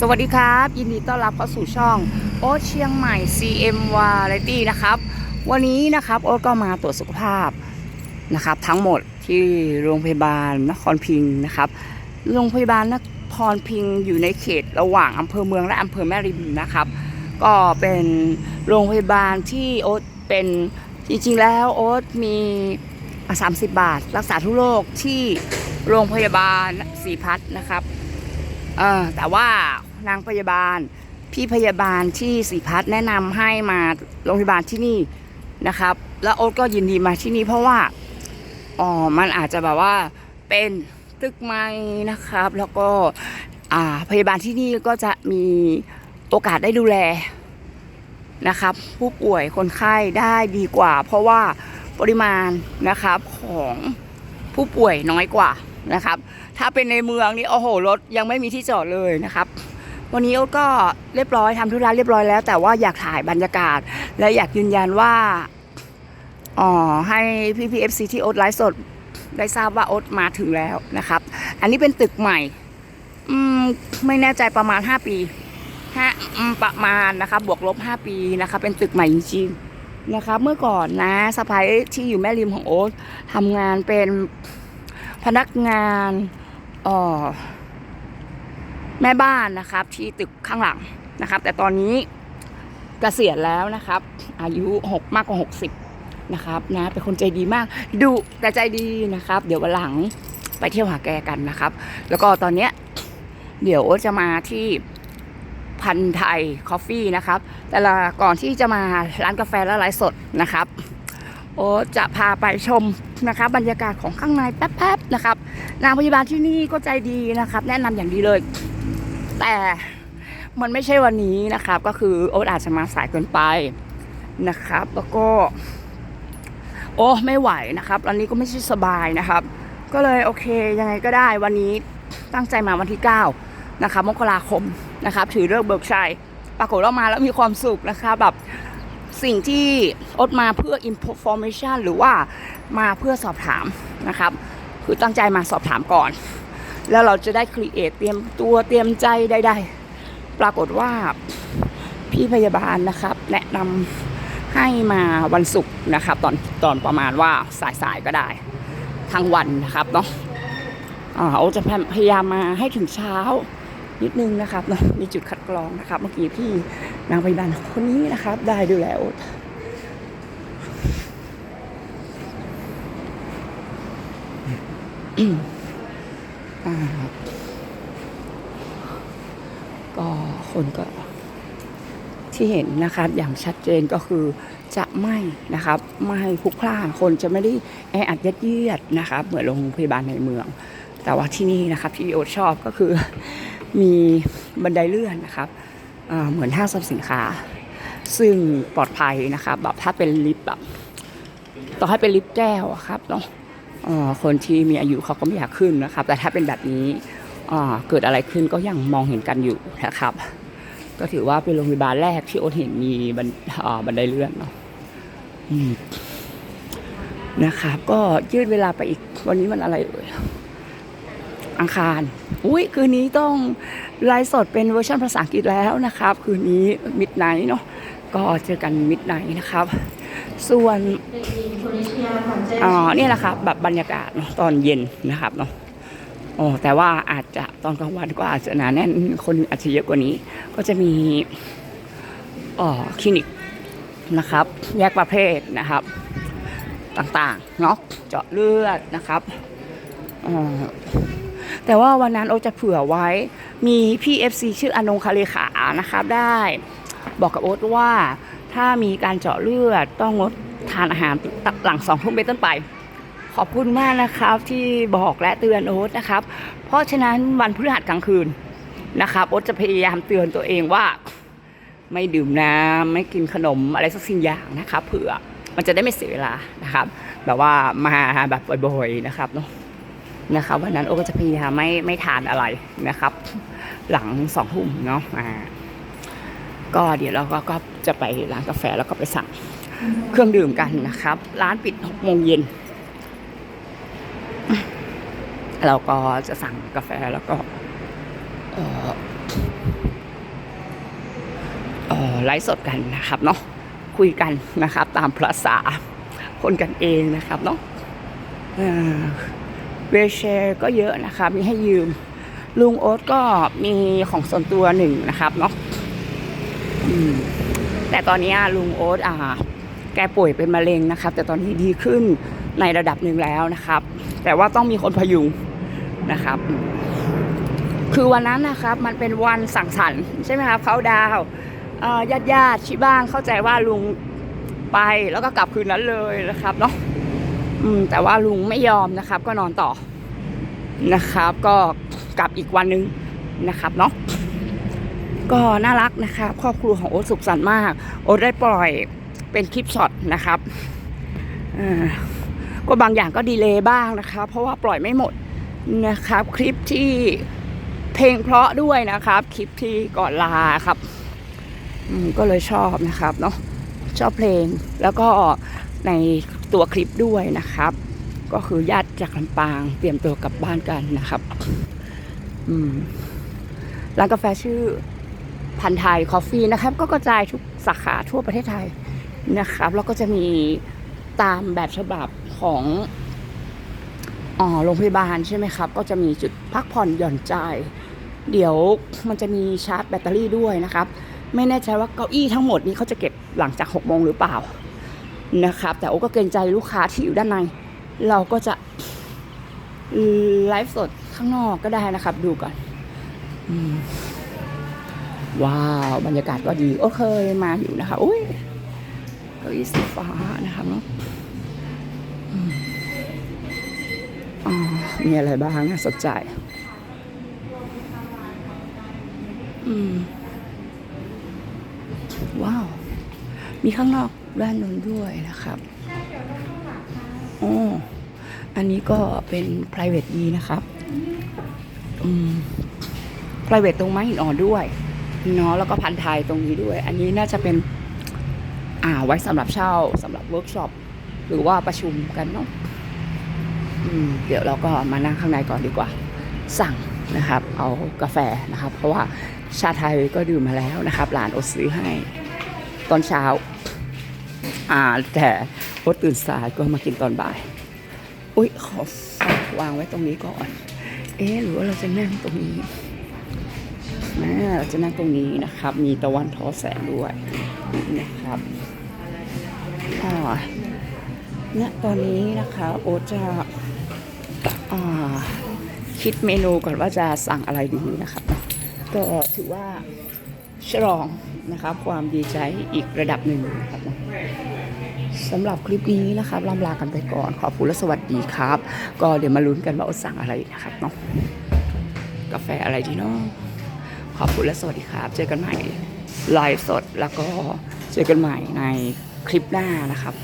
สวัสดีครับ ยินดีต้อนรับเข้าสู่ช่อง โอ๊ตเชียงใหม่ CM Variety นะครับ วันนี้นะครับ โอ๊ตก็มาตรวจสุขภาพนะครับ ทั้งหมดที่โรงพยาบาลนครพิงค์นะครับ โรงพยาบาลนครพิงค์อยู่ในเขตระหว่างอำเภอเมืองและอำเภอแม่ริมนะครับ ก็เป็นโรงพยาบาลที่โอ๊ตเป็นจริงๆแล้วโอ๊ตมี30 บาท รักษาทุกโรคที่โรงพยาบาลศรีพัฒน์นะครับแต่ว่า นางพยาบาล พี่พยาบาลที่สีพัฒน์แนะนำให้มาโรงพยาบาลที่นี่นะครับ แล้วโอ๊ตก็ยินดีมาที่นี่เพราะว่าอ๋อมันอาจจะแบบว่าเป็นตึกไม้นะครับ แล้วก็อ่าพยาบาลที่นี่ก็จะมีโอกาสได้ดูแลนะครับ ผู้ป่วยคนไข้ได้ดีกว่า เพราะว่าปริมาณนะครับของผู้ป่วยน้อยกว่านะครับ ถ้าเป็นในเมืองนี่โอ้โหรถยังไม่มีที่จอดเลยนะครับ วันนี้โอ๊ตก็เรียบร้อยทำธุระเรียบร้อยแล้ว แต่ว่าอยากถ่ายบรรยากาศ และอยากยืนยันว่าอ๋อให้พี่พีเอฟซีที่โอ๊ตไลฟ์สดได้ทราบว่าโอ๊ตมาถึงแล้วนะครับ อันนี้เป็นตึกใหม่ อืมไม่แน่ใจประมาณ5ปีฮะอืมประมาณนะครับวกลบ5ปีนะครับเป็นตึกใหม่จริงๆนะครับเมื่อก่อนนะสะพายที่อยู่แม่ริมของโอ๊ตทำงานเป็นพนักงานอ่อ แม่บ้านนะครับที่ตึกข้างหลังนะครับ แต่ตอนนี้เกษียณแล้วนะครับ อายุ6มากกว่า60นะครับนะเป็นคนใจดีมากดุแต่ใจดีนะครับ เดี๋ยววันหลังไปเที่ยวหาแกกันนะครับ แล้วก็ตอนเนี้ยเดี๋ยวจะมาที่พันไทยคอฟฟี่นะครับ แต่ละก่อนที่จะมาร้านกาแฟและไลฟ์สดนะครับ โอจะพาไปชมนะครับ บรรยากาศของข้างในแป๊บๆนะครับ นางพยาบาลที่นี่ก็ใจดีนะครับ แนะนำอย่างดีเลย แต่มันไม่ใช่วันนี้นะครับ ก็คือโอ๊ตอาจจะมาสายเกินไปนะครับ แล้วก็ โอ้ไม่ไหวนะครับอันนี้ก็ไม่ใช่สบายนะครับ ก็เลยโอเคยังไงก็ได้วันนี้ตั้งใจมาวันที่9นะครับมกราคมนะครับ ถือเลิกษ์เบิกชัยปรากฏว่ามาแล้วมีความสุขนะคะแบบสิ่งที่อดมาเพื่อ information หรือว่ามาเพื่อสอบถามนะครับ คือตั้งใจมาสอบถามก่อน แล้วเราจะได้ครีเอทเตรียมตัวเตรียมใจได้ๆปรากฏว่าพี่พยาบาลนะครับ แนะนำให้มาวันศุกร์นะครับ ตอนตอนประมาณว่าสายๆก็ได้ทั้งวันนะครับเนาะอ่าจะพยายามมาให้ถึงเช้านิดนึงนะครับเนาะมีจุดคัดกรองนะครับ เมื่อกี้พี่นางพยาบาลคนนี้นะครับ ได้ดูแลโอ๊ตอ่า ก็คนก็ที่เห็นนะครับอย่างชัดเจนก็คือจะไม่นะครับไม่พุกพล่านคนจะไม่ได้แออัดยัดเยียดนะครับ เหมือนโรงพยาบาลในเมือง แต่ว่าที่นี่นะครับที่โอชอบก็คือมีบันไดเลื่อนนะครับเหมือนห้างสรรพสินค้า ซึ่งปลอดภัยนะครับแบบถ้าเป็นลิฟต์แบบต่อให้เป็นลิฟต์แก้วครับเนาะ คนที่มีอายุเขาก็ไม่อยากขึ้นนะครับ แต่ถ้าเป็นแบบนี้เกิดอะไรขึ้นก็ยังมองเห็นกันอยู่นะครับ ก็ถือว่าเป็นโรงพยาบาลแรกที่โอ๊ตเห็นมีบันบันไดเลื่อนเนาะนะครับ ก็ยืดเวลาไปอีกวันนี้มันอะไรเอ่ยอังคาร อุ้ยคืนนี้ต้องไลฟ์สดเป็นเวอร์ชันภาษาอังกฤษแล้วนะครับ คืนนี้มิดไนท์เนาะก็เจอกันมิดไนท์นะครับ ส่วน อ๋อเนี่ยแหละครับแบบบรรยากาศเนาะตอนเย็นนะครับเนาะโอ้แต่ว่าอาจจะตอนกลางวันก็อาจจะหนาแน่นคนอาจจะเยอะกว่านี้ ก็จะมีอ่อคลินิกนะครับ แยกประเภทนะครับ ต่างๆเนาะเจาะเลือดนะครับอ่อแต่ว่าวันนั้นโอตจะเผื่อไว้มีพี่ FC ชื่ออนงคาเลขานะครับได้ บอกกับโอ๊ตว่าถ้ามีการเจาะเลือดต้องงด ทานอาหารหลังสองทุ่มเป็นต้นไป ขอบคุณมากนะครับที่บอกและเตือนโอ๊ตนะครับ เพราะฉะนั้นวันพฤหัสกลางคืนนะครับโอ๊ตจะพยายามเตือนตัวเองว่า ไม่ดื่มน้ำไม่กินขนมอะไรสักสิ่งอย่างนะครับเผื่อมันจะได้ไม่เสียเวลานะครับ แบบว่ามาแบบบ่อยๆนะครับเนาะนะครับวันนั้นโอ๊ตก็จะพยายามไม่ไม่ทานอะไรนะครับ หลังสองทุ่มเนาะอ่าก็เดี๋ยวเราก็ก็จะไปร้านกาแฟแล้วก็ไปสั่ง เครื่องดื่มกันนะครับ ร้านปิดหกโมงเย็นเราก็จะสั่งกาแฟแล้วก็ไลฟ์สดกันนะครับเนาะคุยกันนะครับ ตามภาษาคนกันเองนะครับเนาะเวเชก็เยอะนะครับ มีให้ยืม ลุงโอ๊ตก็มีของส่วนตัวหนึ่งนะครับเนาะแต่ตอนนี้ลุงโอ๊ตอ่า แกป่วยเป็นมะเร็งนะครับ แต่ตอนนี้ดีขึ้นในระดับหนึ่งแล้วนะครับ แต่ว่าต้องมีคนพยุงนะครับ คือวันนั้นนะครับมันเป็นวันสั่งสรรค์ใช่ไหมครับเขาดาวญาติญาติที่บ้านเข้าใจว่าลุงไปแล้วก็กลับคืนนั้นเลยนะครับเนาะแต่ว่าลุงไม่ยอมนะครับ ก็นอนต่อนะครับ ก็กลับอีกวันนึงนะครับเนาะก็น่ารักนะครับ ครอบครัวของโอ๊ตสุขสันต์มาก โอ๊ตได้ปล่อย เป็นคลิปช็อตนะครับก็บางอย่างก็ดีเลย์บ้างนะครับเพราะว่าปล่อยไม่หมดนะครับ คลิปที่เพลงเพราะด้วยนะครับ คลิปที่ก่อนลาครับก็เลยชอบนะครับเนาะชอบเพลงแล้วก็ในตัวคลิปด้วยนะครับ ก็คือญาติจากลำปางเตรียมตัวกลับบ้านกันนะครับร้านกาแฟชื่อพันไทยคอฟฟี่นะครับ ก็กระจายทุกสาขาทั่วประเทศไทย นะครับ แล้วก็จะมีตามแบบฉบับของอ๋อโรงพยาบาลใช่ไหมครับ ก็จะมีจุดพักผ่อนหย่อนใจ เดี๋ยวมันจะมีชาร์จแบตเตอรี่ด้วยนะครับ ไม่แน่ใจว่าเก้าอี้ทั้งหมดนี้เขาจะเก็บหลังจาก6โมงหรือเปล่านะครับ แต่โอ้ก็เกรงใจลูกค้าที่อยู่ด้านใน เราก็จะไลฟ์สดข้างนอกก็ได้นะครับ ดูก่อนว้าว บรรยากาศก็ดี โอเคยมาอยู่นะคะ อุ้ย ก้าอี้สีฟ้านะคะเนาะอ๋อ มีอะไรบ้างน่าสนใจ อืม ว้าว มีข้างนอกด้านนู้นด้วยนะครับอ๋ออันนี้ก็เป็น private ดีนะครับ อืม private ตรงไม้หินอ่อนด้วยเนาะแล้วก็พันไทยตรงนี้ด้วย อันนี้น่าจะเป็น อ่าไว้สำหรับเช่าสำหรับเวิร์กช็อปหรือว่าประชุมกันเนาะเดี๋ยวเราก็มานั่งข้างในก่อนดีกว่า สั่งนะครับ เอากาแฟนะครับ เพราะว่าชาไทยก็ดื่มมาแล้วนะครับหลานอดซื้อให้ตอนเช้า อ่าแต่อดตื่นสายก็มากินตอนบ่าย อุ้ยขอวางไว้ตรงนี้ก่อน เอ๊หรือว่าเราจะนั่งตรงนี้นะเราจะนั่งตรงนี้นะครับ มีตะวันทอแสงด้วยนะครับ อ่าณตอนนี้นะคะโอจะอ่าคิดเมนูก่อนว่าจะสั่งอะไรดีนะครับก็ถือว่าฉลองนะครับความดีใจอีกระดับหนึ่งนะครับสำหรับคลิปนี้นะครับลำลากันไปก่อน ขอบคุณและสวัสดีครับ ก็เดี๋ยวมาลุ้นกันว่าโอสั่งอะไรนะครับเนาะกาแฟอะไรดีเนาะขอบคุณและสวัสดีครับ เจอกันใหม่ไลฟ์สดแล้วก็เจอกันใหม่ใน คลิปหน้านะครับ